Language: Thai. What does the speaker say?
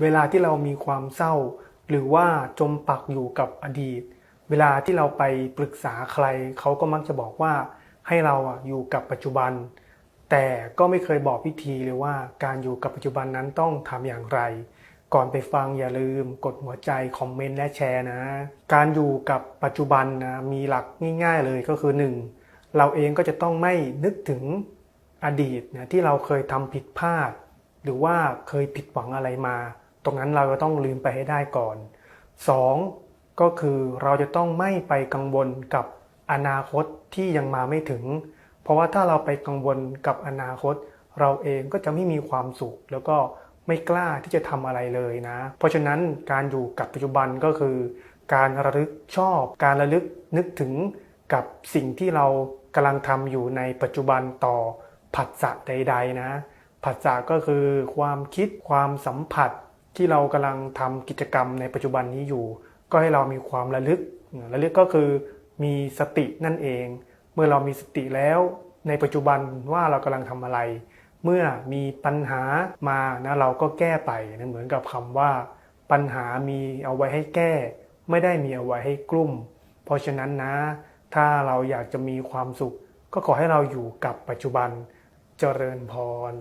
เวลาที่เรามีความเศร้า หรือว่าจมปักอยู่กับอดีต เวลาที่เราไปปรึกษาใคร เขาก็มักจะบอกว่าให้เราอะอยู่กับปัจจุบัน แต่ก็ไม่เคยบอกวิธีเลยว่าการอยู่กับปัจจุบันนั้นต้องทำอย่างไร ก่อนไปฟังอย่าลืมกดหัวใจคอมเมนต์และแชร์นะ การอยู่กับปัจจุบันนะมีหลักง่าย ๆ เลยก็คือ 1. เราเองก็จะต้องไม่นึกถึงอดีตนะที่เราเคยทำผิดพลาด หรือว่าเคยผิดหวังอะไรมา ตรงนั้นเราก็ต้องลืมไปให้ได้ก่อน 2. ก็คือเราจะต้องไม่ไปกังวลกับอนาคตที่ยังมาไม่ถึง เพราะว่าถ้าเราไปกังวลกับอนาคต เราเองก็จะไม่มีความสุข แล้วก็ไม่กล้าที่จะทำอะไรเลยนะ เพราะฉะนั้นการอยู่กับปัจจุบันก็คือ การระลึกชอบ การระลึกนึกถึงกับสิ่งที่เรากำลังทำอยู่ในปัจจุบันต่อผัสสะใด ๆ นะผัสสะก็คือความคิดความสัมผัส ที่เรากำลังทำกิจกรรมในปัจจุบันนี้อยู่ ก็ให้เรามีความระลึกระลึกก็คือมีสตินั่นเอง เมื่อเรามีสติแล้วในปัจจุบันว่าเรากำลังทำอะไร เมื่อมีปัญหามานะเราก็แก้ไปนะเหมือนกับคำว่า ปัญหามีเอาไว้ให้แก้ ไม่ได้มีเอาไว้ให้กลุ่ม เพราะฉะนั้นนะ ถ้าเราอยากจะมีความสุข ก็ขอให้เราอยู่กับปัจจุบันเจริญพร